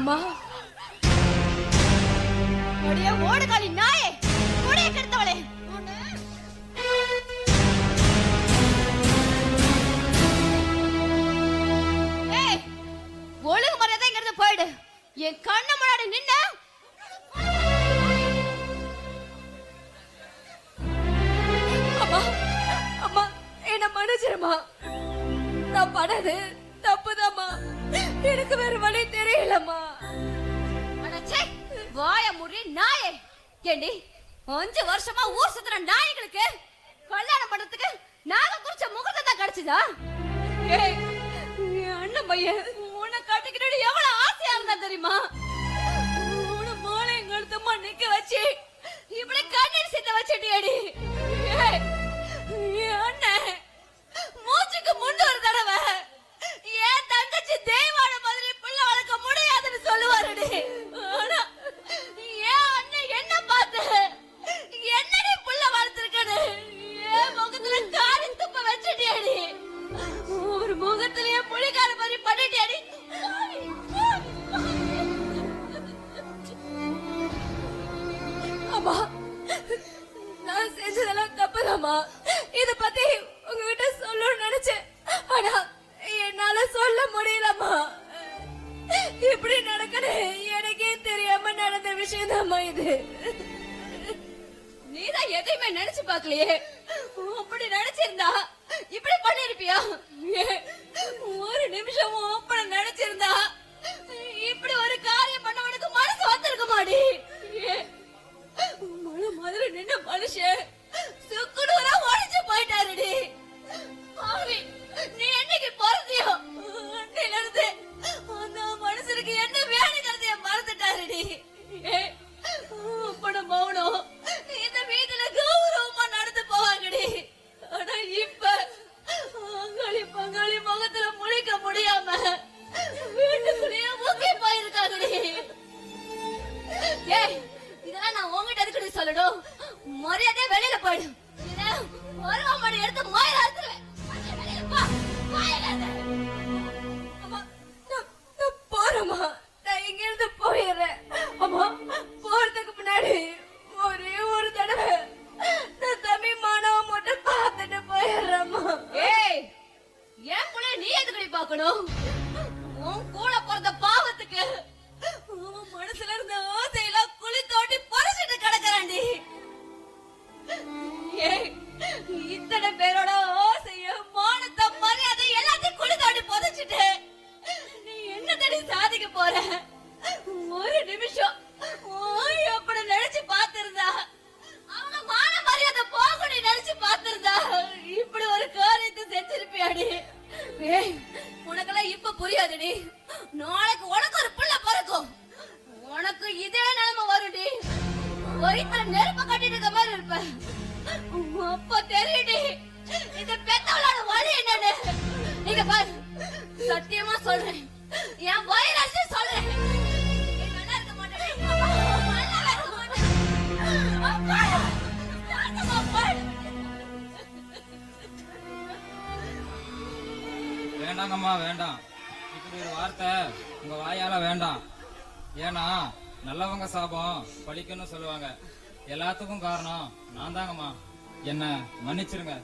அம்மா அடியே ஓடுகாலி நாயே. கொடைய கெடுத்தவளே. ஏய் ஒழுங்கு மரியாதை இங்க இருந்து போயிடு. என் கண்ணு முன்னாடி நின்ன. அம்மா அம்மா என்ன மன்னிச்சிருமா நான் பண்ணது தப்புதாம்மா. எனக்கு வேற வழி தெரியலம்மா. வாய முறி நாயே. ஏண்டி அஞ்சு வருஷமா ஊர் சுத்துற நாய்களுக்கு கல்யாணம் பண்றதுக்கு நாங்க குறிச்ச முகத்தை தான் கிடைச்சதா? ஏய் அண்ணன் பையன் உன்னை கட்டிக்கிட்டு எவ்வளவு ஆசையா இருந்தா தெரியுமா? ஒரு முகத்திலேயே புலிகார மாதிரி பண்ணிட்டியடி அம்மா நான் செஞ்சதெல்லாம் தப்புதாம்மா. இத பத்தி உங்ககிட்ட சொல்லணும்னு நினைச்சேன். ஆனா என்னால சொல்ல முடியலம்மா. இப்படி நடக்கணும் எனக்கே தெரியாம நடந்த விஷயம் இது. நீதான் எதையுமே நினைச்சு பார்க்கலையே. அப்படி நினைச்சிருந்தா இப்படி பண்ணிருப்பியா? ஒரு நிமிஷம் ஓப்பன நினைச்சிருந்தா இப்படி ஒரு காரியம் பண்ணவனுக்கு மனசு வந்திருக்க மாடி ஏன், மாதிரி நின்ன மனுஷன். வெளியில போயிடும் ஒரு மணி எடுத்து ஏய் உனக்கெல்லாம் இப்ப புரியாதுடி. வேண்டாங்கம்மா வேண்டாம். இப்படி ஒரு வார்த்தை உங்க வாயால வேண்டாம். ஏன்னா நல்லவங்க சாபம் பழிக்கணும்னு சொல்லுவாங்க. எல்லாத்துக்கும் காரணம் நான் தாங்கம்மா. என்ன மன்னிச்சிருங்க.